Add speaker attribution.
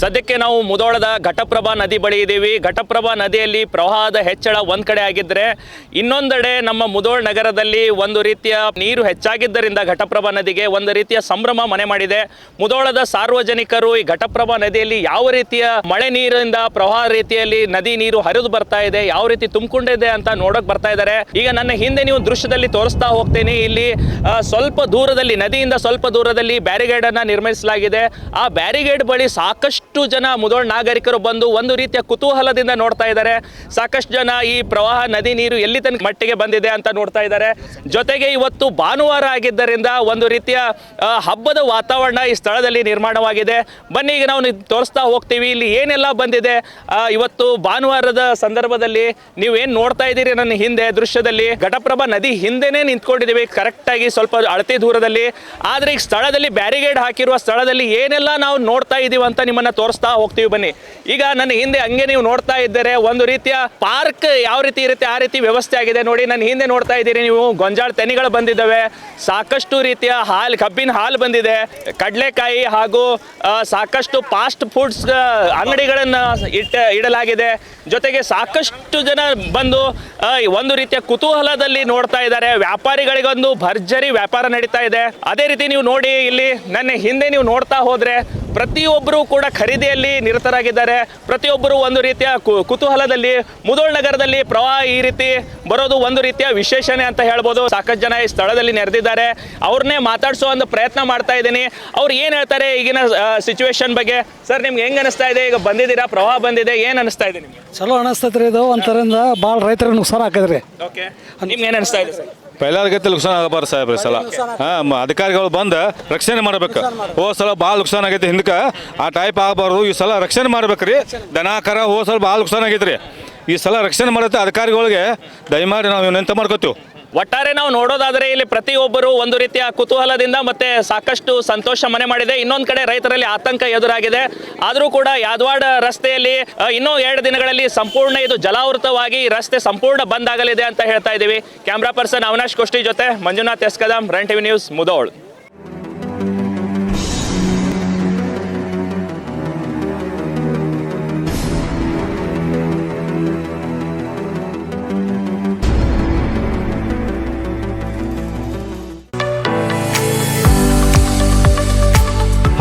Speaker 1: ಸದ್ಯಕ್ಕೆ ನಾವು ಮುದೋಳದ ಘಟಪ್ರಭಾ ನದಿ ಬಳಿ ಇದ್ದೀವಿ. ಘಟಪ್ರಭಾ ನದಿಯಲ್ಲಿ ಪ್ರವಾಹದ ಹೆಚ್ಚಳ ಒಂದ್ ಕಡೆ ಆಗಿದ್ರೆ ಇನ್ನೊಂದೆಡೆ ನಮ್ಮ ಮುದೋಳ ನಗರದಲ್ಲಿ ಒಂದು ರೀತಿಯ ನೀರು ಹೆಚ್ಚಾಗಿದ್ದರಿಂದ ಘಟಪ್ರಭಾ ನದಿಗೆ ಒಂದು ರೀತಿಯ ಸಂಭ್ರಮ ಮನೆ ಮಾಡಿದೆ. ಮುದೋಳದ ಸಾರ್ವಜನಿಕರು ಈ ಘಟಪ್ರಭಾ ನದಿಯಲ್ಲಿ ಯಾವ ರೀತಿಯ ಮಳೆ ನೀರಿಂದ ಪ್ರವಾಹ ರೀತಿಯಲ್ಲಿ ನದಿ ನೀರು ಹರಿದು ಬರ್ತಾ ಇದೆ, ಯಾವ ರೀತಿ ತುಂಬಿಕೊಂಡಿದೆ ಅಂತ ನೋಡಕ್ ಬರ್ತಾ ಇದ್ದಾರೆ. ಈಗ ನನ್ನ ಹಿಂದೆ ನೀವು ದೃಶ್ಯದಲ್ಲಿ ತೋರಿಸ್ತಾ ಹೋಗ್ತೇನೆ. ಇಲ್ಲಿ ಸ್ವಲ್ಪ ದೂರದಲ್ಲಿ, ನದಿಯಿಂದ ಸ್ವಲ್ಪ ದೂರದಲ್ಲಿ ಬ್ಯಾರಿಗೇಡ್ ಅನ್ನ ನಿರ್ಮಿಸಲಾಗಿದೆ. ಆ ಬ್ಯಾರಿಗೇಡ್ ಬಳಿ ಸಾಕಷ್ಟು ಜನ ಮುದೋಳ್ ನಾಗರಿಕರು ಬಂದು ಒಂದು ರೀತಿಯ ಕುತೂಹಲದಿಂದ ನೋಡ್ತಾ ಇದ್ದಾರೆ. ಸಾಕಷ್ಟು ಜನ ಈ ಪ್ರವಾಹ, ನದಿ ನೀರು ಎಲ್ಲಿ ತನಕ ಮಟ್ಟಿಗೆ ಬಂದಿದೆ ಅಂತ ನೋಡ್ತಾ ಇದ್ದಾರೆ. ಜೊತೆಗೆ ಇವತ್ತು ಭಾನುವಾರ ಆಗಿದ್ದರಿಂದ ಒಂದು ರೀತಿಯ ಹಬ್ಬದ ವಾತಾವರಣ ಈ ಸ್ಥಳದಲ್ಲಿ ನಿರ್ಮಾಣವಾಗಿದೆ. ಬನ್ನಿ, ಈಗ ನಾವು ತೋರಿಸ್ತಾ ಹೋಗ್ತೀವಿ. ಇಲ್ಲಿ ಏನೆಲ್ಲ ಬಂದಿದೆ? ಇವತ್ತು ಭಾನುವಾರದ ಸಂದರ್ಭದಲ್ಲಿ ನೀವೇನು ನೋಡ್ತಾ ಇದ್ದೀರಿ ನನ್ನ ಹಿಂದೆ ದೃಶ್ಯದಲ್ಲಿ? ಘಟಪ್ರಭಾ ನದಿ ಹಿಂದೆನೇ ನಿಂತ್ಕೊಂಡಿದ್ದೀವಿ ಕರೆಕ್ಟಾಗಿ ಸ್ವಲ್ಪ ಅಳತೆ ದೂರದಲ್ಲಿ. ಆದರೆ ಈ ಸ್ಥಳದಲ್ಲಿ ಬ್ಯಾರಿಗೇಡ್ ಹಾಕಿರುವ ಸ್ಥಳದಲ್ಲಿ ಏನೆಲ್ಲ ನಾವು ನೋಡ್ತಾ ಇದ್ದೀವಿ ಅಂತ ನಿಮ್ಮನ್ನ ತೋರಿಸ್ತಾ ಹೋಗ್ತೀವಿ ಬನ್ನಿ. ಈಗ ನನ್ನ ಹಿಂದೆ ಹಂಗೆ ನೀವು ನೋಡ್ತಾ ಇದ್ದರೆ ಒಂದು ರೀತಿಯ ಪಾರ್ಕ್ ಯಾವ ರೀತಿ ಇರುತ್ತೆ ಆ ರೀತಿ ವ್ಯವಸ್ಥೆ ಆಗಿದೆ ನೋಡಿ. ನನ್ನ ಹಿಂದೆ ನೋಡ್ತಾ ಇದ್ದೀರಿ ನೀವು ಗೊಂಜಾಳ ತೆನೆಗಳು ಬಂದಿದ್ದಾವೆ. ಸಾಕಷ್ಟು ರೀತಿಯ ಹಾಲು, ಕಬ್ಬಿನ ಹಾಲು ಬಂದಿದೆ. ಕಡಲೆಕಾಯಿ ಹಾಗೂ ಸಾಕಷ್ಟು ಫಾಸ್ಟ್ ಫುಡ್ಸ್ ಅಂಗಡಿಗಳನ್ನು ಇಟ್ಟ, ಇಡಲಾಗಿದೆ. ಜೊತೆಗೆ ಸಾಕಷ್ಟು ಜನ ಬಂದು ಒಂದು ರೀತಿಯ ಕುತೂಹಲದಲ್ಲಿ ನೋಡ್ತಾ ಇದ್ದಾರೆ. ವ್ಯಾಪಾರಿಗಳಿಗೊಂದು ಭರ್ಜರಿ ವ್ಯಾಪಾರ ನಡೀತಾ ಇದೆ. ಅದೇ ರೀತಿ ನೀವು ನೋಡಿ, ಇಲ್ಲಿ ನನ್ನ ಹಿಂದೆ ನೀವು ನೋಡ್ತಾ ಹೋದ್ರೆ ಪ್ರತಿಯೊಬ್ಬರು ಕೂಡ ಖರೀದಿಯಲ್ಲಿ ನಿರತರಾಗಿದ್ದಾರೆ. ಪ್ರತಿಯೊಬ್ಬರು ಒಂದು ರೀತಿಯ ಕು- ಕುತೂಹಲದಲ್ಲಿ ಮುದೋಳ್ ನಗರದಲ್ಲಿ ಪ್ರವಾಹ ಈ ರೀತಿ ಬರೋದು ಒಂದು ರೀತಿಯ ವಿಶೇಷಣೆ ಅಂತ ಹೇಳ್ಬೋದು. ಸಾಕಷ್ಟು ಜನ ಈ ಸ್ಥಳದಲ್ಲಿ ನೆರೆದಿದ್ದಾರೆ. ಅವ್ರನ್ನೇ ಮಾತಾಡಿಸೋ ಒಂದು ಪ್ರಯತ್ನ ಮಾಡ್ತಾ ಇದ್ದೀನಿ. ಅವ್ರು ಏನು ಹೇಳ್ತಾರೆ ಈಗಿನ ಸಿಚುವೇಶನ್ ಬಗ್ಗೆ? ಸರ್ ನಿಮ್ಗೆ ಹೆಂಗೆ ಅನಿಸ್ತಾ ಇದೆ? ಈಗ ಬಂದಿದ್ದೀರಾ? ಪ್ರವಾಹ ಬಂದಿದೆ. ಏನು ಅನಿಸ್ತಾ ಇದೆ ನಿಮ್ಗೆ?
Speaker 2: ಚಲೋ ಅನಿಸ್ತೈತ್ರಿ ಇದು ಒಂಥರಿಂದ ಭಾಳ ರೈತರಿಗೆ ನುಕ್ಸಾನ ಹಾಕಿದ್ರಿ.
Speaker 1: ಓಕೆ ನಿಮ್ಗೆ ಏನು ಅನಿಸ್ತಾ ಇದೆ ಸರ್?
Speaker 3: ಪೈಲಾರ್ಗತ್ತೆ ನುಕ್ಸಾನ ಆಗಬಾರ್ದು ಸಾಹೇಬ್ರಿ ಸಲ. ಹಾಂ ಅಧಿಕಾರಿಗಳು ಬಂದು ರಕ್ಷಣೆ ಮಾಡ್ಬೇಕು. ಹೋ ಸಲ ಭಾಳ ನುಕ್ಸಾನ ಆಗೈತೆ ಹಿಂದಕ್ಕೆ. ಆ ಟೈಪ್ ಆಗಬಾರ್ದು ಈ ಸಲ ರಕ್ಷಣೆ ಮಾಡ್ಬೇಕ್ರಿ. ದನ ಕರ ಹೋ ಸಲ ಭಾಳ ನುಕ್ಸಾನ ಆಗೈತೆ ರೀ ಈ ಸಲ ರಕ್ಷಣೆ ಮಾಡುತ್ತೆ ಅಧಿಕಾರಿಗಳಿಗೆ. ದಯಮಾಡಿ ನಾವು ಎಂತ ಮಾಡ್ಕೋತೀವಿ?
Speaker 1: ಒಟ್ಟಾರೆ ನಾವು ನೋಡೋದಾದರೆ ಇಲ್ಲಿ ಪ್ರತಿಯೊಬ್ಬರು ಒಂದು ರೀತಿಯ ಕುತೂಹಲದಿಂದ ಮತ್ತೆ ಸಾಕಷ್ಟು ಸಂತೋಷ ಮನೆ ಮಾಡಿದೆ. ಇನ್ನೊಂದು ಕಡೆ ರೈತರಲ್ಲಿ ಆತಂಕ ಎದುರಾಗಿದೆ. ಆದರೂ ಕೂಡ ಯಾದವಾಡ ರಸ್ತೆಯಲ್ಲಿ ಇನ್ನೂ ಎರಡು ದಿನಗಳಲ್ಲಿ ಸಂಪೂರ್ಣ ಇದು ಜಲಾವೃತವಾಗಿ ರಸ್ತೆ ಸಂಪೂರ್ಣ ಬಂದ್ ಆಗಲಿದೆ ಅಂತ ಹೇಳ್ತಾ ಇದ್ದೀವಿ. ಕ್ಯಾಮ್ರಾ ಪರ್ಸನ್ ಅವಿನಾಶ್ ಕೋಷ್ಟಿ ಜೊತೆ Manjunath S Kadam Run TV news Mudhol.